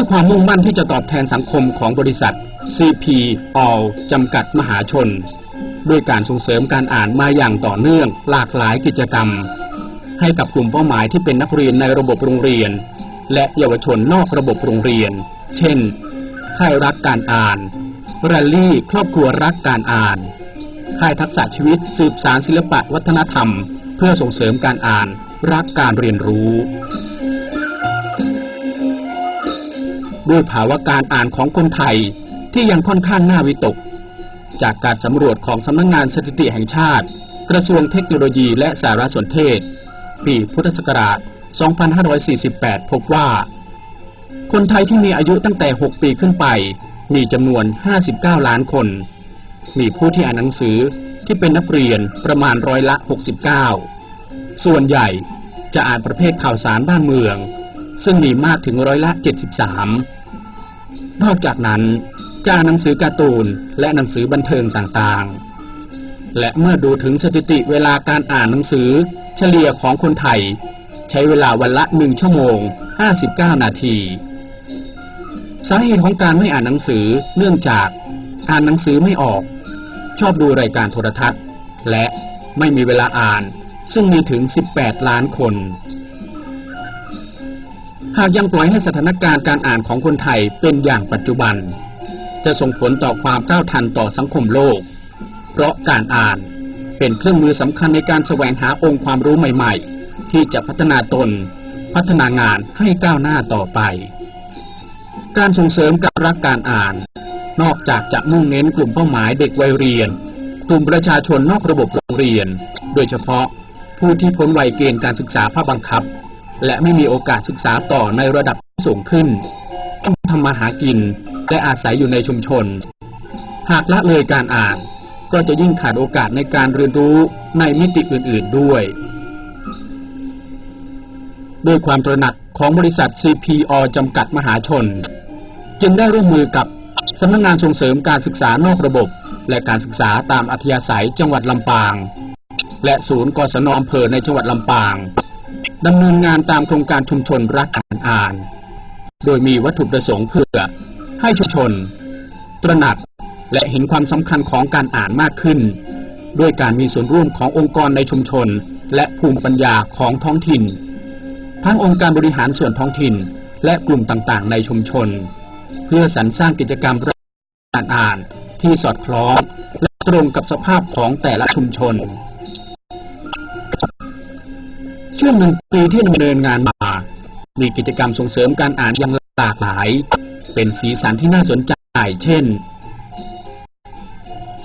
ด้วยความมุ่งมั่นที่จะตอบแทนสังคมของบริษัท CP All จำกัดมหาชน ด้วยการส่งเสริมการอ่านมาอย่างต่อเนื่องหลากหลายกิจกรรม ให้กับกลุ่มเป้าหมายที่เป็นนักเรียนในระบบโรงเรียน และเยาวชนนอกระบบโรงเรียน เช่นค่ายรักการอ่านแรลลี่ครอบครัวรักการอ่านค่ายทักษะชีวิตสืบสารศิลปะวัฒนธรรม เพื่อส่งเสริมการอ่านรักการเรียนรู้ ด้วยภาวะการอ่านของคนไทยที่ยังค่อนข้างน่าวิตก จากการสำรวจของสำนักงงานสถิติแห่งชาติ กระทรวงเทคโนโลยีและสารสนเทศ ปีพุทธศักราช 2548 พบว่า คนไทยที่มีอายุตั้งแต่ 6 ปีขึ้นไป มีจำนวน 59 ล้านคน มีผู้ที่อ่านหนังสือที่เป็นนักเรียนประมาณร้อยละ 69 ส่วนใหญ่จะอ่านประเภทข่าวสารบ้านเมือง ซึ่งมีมากถึงร้อยละ 73 นอกจากนั้นจะอ่านหนังสือการ์ตูนและหนังสือบันเทิงต่างๆ และเมื่อดูถึงสถิติเวลาการอ่านหนังสือเฉลี่ยของคนไทย ใช้เวลาวันละหนึ่งชั่วโมง59นาทีสาเหตุของการไม่อ่านหนังสือเนื่องจากอ่านหนังสือไม่ออก ชอบดูรายการโทรทัศน์ และไม่มีเวลาอ่าน ซึ่งมีถึง 18 ล้านคน หากยังปล่อยให้สถานการณ์การอ่านของคนไทยเป็นอย่างปัจจุบัน จะส่งผลต่อความก้าวทันต่อสังคมโลก เพราะการอ่านเป็นเครื่องมือสำคัญในการแสวงหาองค์ความรู้ใหม่ ๆ ที่จะพัฒนาตน พัฒนางานให้ก้าวหน้าต่อไป การส่งเสริมการรักการอ่าน นอกจากจะมุ่งเน้นกลุ่มเป้าหมายเด็กวัยเรียน กลุ่มประชาชนนอกระบบโรงเรียน โดยเฉพาะผู้ที่พ้นวัยเกณฑ์การศึกษาภาคบังคับ และไม่มีโอกาสศึกษาต่อในระดับสูงขึ้น ต้องทำมาหากินและอาศัยอยู่ในชุมชน หากละเลยการอ่าน ก็จะยิ่งขาดโอกาสในการเรียนรู้ในมิติอื่น ๆด้วย ด้วยความตระหนักของบริษัท CPO จำกัดมหาชน จึงได้ร่วมมือกับสำนักงงานส่งเสริมการศึกษานอกระบบ และการศึกษาตามอัธยาศัยจังหวัดลำปาง และศูนย์กศนอำเภอในจังหวัดลำปาง ดำเนินงานตามโครงการชุมชนรักการอ่าน โดยมีวัตถุประสงค์เพื่อให้ชุมชน ตระหนักและเห็นความสำคัญของการอ่านมากขึ้น ด้วยการมีส่วนร่วมขององค์กรในชุมชน และภูมิปัญญาของท้องถิ่น ทั้งองค์การบริหารส่วนท้องถิ่น และกลุ่มต่างๆ ในชุมชน เพื่อสรรสร้างกิจกรรมการอ่านที่สอดคล้องและตรงกับสภาพของแต่ละชุมชน ช่วงหนึ่งปีที่ดำเนินงานมา มีกิจกรรมส่งเสริมการอ่านอย่างหลากหลาย เป็นสีสันที่น่าสนใจ เช่น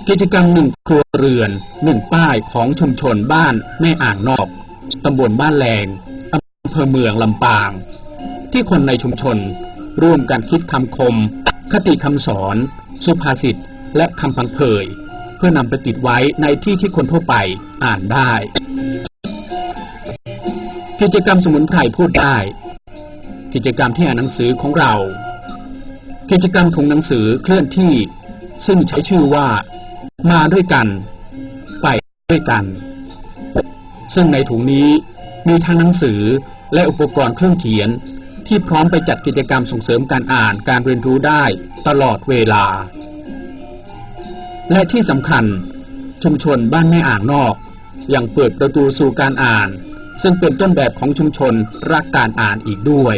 กิจกรรมหนึ่งครัวเรือนหนึ่งป้ายของชุมชนบ้านแม่อ่างนอกตำบลบ้านแรงอำเภอเมืองลำปาง ที่คนในชุมชน ร่วมกันคิดคำคม คติคำสอน สุภาษิตและคำพังเพยเพื่อนำไปติดไว้ในที่ที่คนทั่วไปอ่านได้ กิจกรรมสมุนไพรพูดได้ กิจกรรมที่อ่านหนังสือของเรา กิจกรรมถุงหนังสือเคลื่อนที่ ซึ่งใช้ชื่อว่า มาด้วยกัน ไปด้วยกัน ซึ่งในถุงนี้มีทั้งหนังสือและอุปกรณ์เครื่องเขียนที่พร้อมไปจัดกิจกรรมส่งเสริมการอ่านการเรียนรู้ได้ตลอดเวลา และที่สำคัญ ชุมชนบ้านแม่อ่างนอก ยังเปิดประตูสู่การอ่าน ซึ่งเป็นต้นแบบของชุมชนรักการอ่านอีกด้วย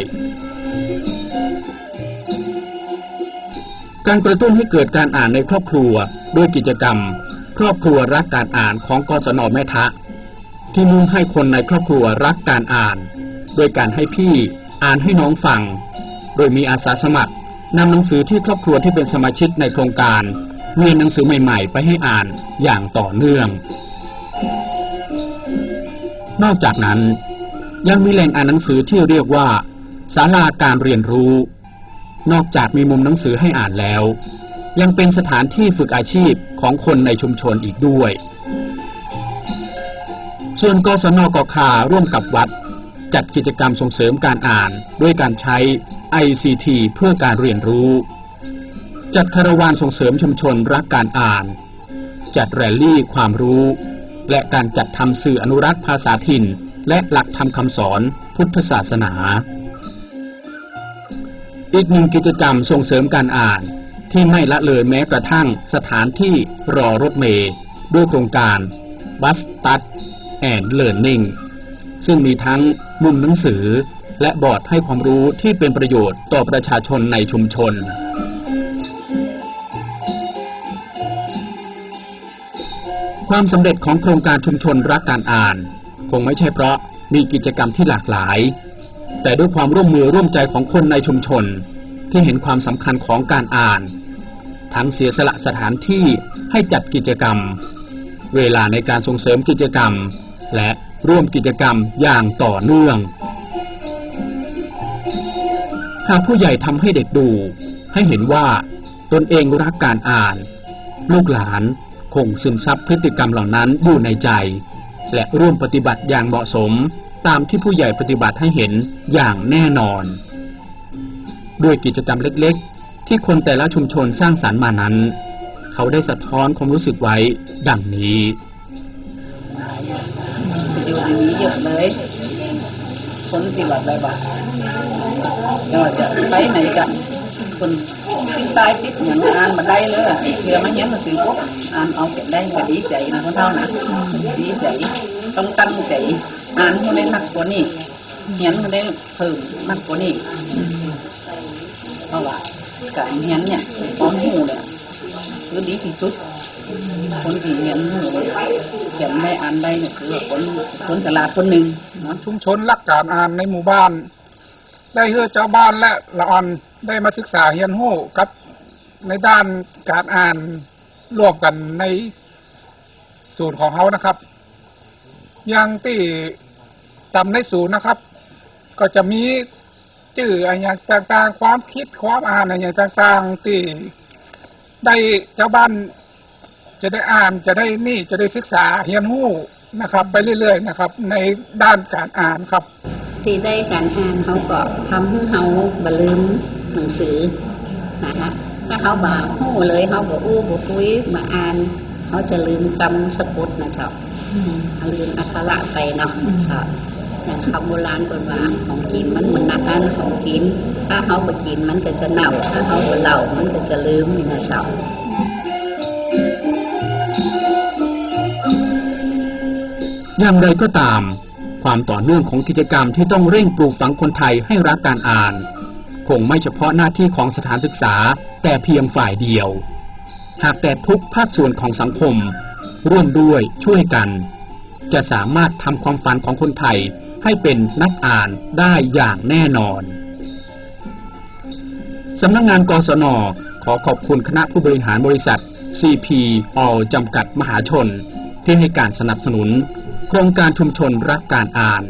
การกระตุ้นให้เกิดการอ่านในครอบครัวด้วยกิจกรรม ครอบครัวรักการอ่านของกศนแม่ทะ ที่มุ่งให้คนในครอบครัวรักการอ่าน โดยการให้พี่อ่านให้น้องฟัง โดยมีอาสาสมัครนำหนังสือที่ครอบครัวที่เป็นสมาชิกในโครงการเมีหนังสือใหม่ ๆ ไปให้อ่านอย่างต่อเนื่อง นอกจากนั้น ยังมีแหล่งอ่านหนังสือที่เรียกว่าศาลาการเรียนรู้ นอกจากมีมุมหนังสือให้อ่านแล้ว ยังเป็นสถานที่ฝึกอาชีพของคนในชุมชนอีกด้วย ส่วนกศนกคาร่วมกับวัด จัดกิจกรรมส่งเสริมการอ่านด้วยการใช้ ICT เพื่อการเรียนรู้ จัดคารวานส่งเสริมชุมชนรักการอ่าน จัดแรลลี่ความรู้ และการจัดทำสื่ออนุรักษ์ภาษาถิ่น และหลักธรรมคำสอนพุทธศาสนา อีกหนึ่งกิจกรรมส่งเสริมการอ่านที่ไม่ละเลยแม้กระทั่งสถานที่รอรถเมล์ด้วยโครงการ Bus Stud and Learning ซึ่งมีทั้งมุมหนังสือและบอร์ดให้ความรู้ที่เป็นประโยชน์ต่อประชาชนในชุมชน ความสำเร็จของโครงการชุมชนรักการอ่าน คงไม่ใช่เพราะมีกิจกรรมที่หลากหลาย แต่ด้วยความร่วมมือร่วมใจของคนในชุมชน ที่เห็นความสำคัญของการอ่าน ทั้งเสียสละสถานที่ให้จัดกิจกรรม เวลาในการส่งเสริมกิจกรรม และร่วมกิจกรรมอย่างต่อเนื่องหากผู้ใหญ่ทำให้เด็กดู ให้เห็นว่าตนเองรักการอ่าน ลูกหลาน คงซึมซับพฤติกรรมเหล่านั้นอยู่ในใจ และร่วมปฏิบัติอย่างเหมาะสมตามที่ผู้ใหญ่ปฏิบัติให้เห็นอย่างแน่นอน ด้วยกิจกรรมเล็กๆ ที่คนแต่ละชุมชนสร้างสรรค์มานั้น เขาได้สะท้อนความรู้สึกไว้ดังนี้อยู่ในนี้เยอะเลยคนที่ว่าอะไรบ้างเราจะไปไหนกันคน ตายติดเหมือนอ่านมาได้เลยเชื่อไหมเนี้ยมันสื่อปุ๊บอ่านเอาเก็บได้ก็ดีใจนะคนเท่านะดีใจต้องตั้งใจอ่านให้ได้นักกว่านี้เหียนให้ได้เพิ่มนักกว่านี้เพราะว่าการเหียนเนี่ยความหูเนี่ยคือดีที่สุดคนที่เรียนหูเขียนได้อ่านได้เนี่ยคือคนคนฉลาดคนหนึ่งชุมชนรักการอ่านในหมู่บ้าน ได้เฮือเจ้าบ้านและละอ่อนได้มาศึกษาเรียนรู้กับในด้านการอ่านร่วมกันในศูนย์ของเขานะครับ อย่างที่ตำในศูนย์นะครับ ก็จะมีจื่ออะไรอย่างต่างๆ ความคิดความอ่านอะไรอย่างต่างๆที่ได้เจ้าบ้านจะได้อ่านจะได้นี่จะได้ศึกษาเรียนรู้นะครับ ไปเรื่อยๆนะครับ ในด้านการอ่านครับ ที่ได้การอ่านเขาก็ทำให้เขาบลืมหนังสือนะคะถ้าเขาบาหู้เลยเขาบอกอู้บอกคุยมาอ่านเขาจะลืมคำสะกดนะครับลืมอักขระไปเนาะครับอย่างคำโบราณคนว่าของกินมันเหมือนอาหารของกิน ถ้าเขาไปกินมันก็จะเน่าถ้าเขาไปเล่ามันก็จะลืมนี่นะครับอย่างไรก็ตาม ความต่อเนื่องของกิจกรรมที่ต้องเร่งปลูกฝังคนไทยให้รักการอ่าน คงไม่เฉพาะหน้าที่ของสถานศึกษาแต่เพียงฝ่ายเดียว หากแต่ทุกภาคส่วนของสังคม ร่วมด้วยช่วยกัน จะสามารถทำความฝันของคนไทยให้เป็นนักอ่านได้อย่างแน่นอนสำนักงงานกศนขอขอบคุณคณะผู้บริหารบริษัท CP All จำกัดมหาชน ที่ให้การสนับสนุน โครงการชุมชนรักการอ่าน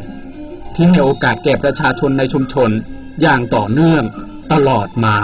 ที่ให้โอกาสแก่ประชาชนในชุมชนอย่างต่อเนื่องตลอดมา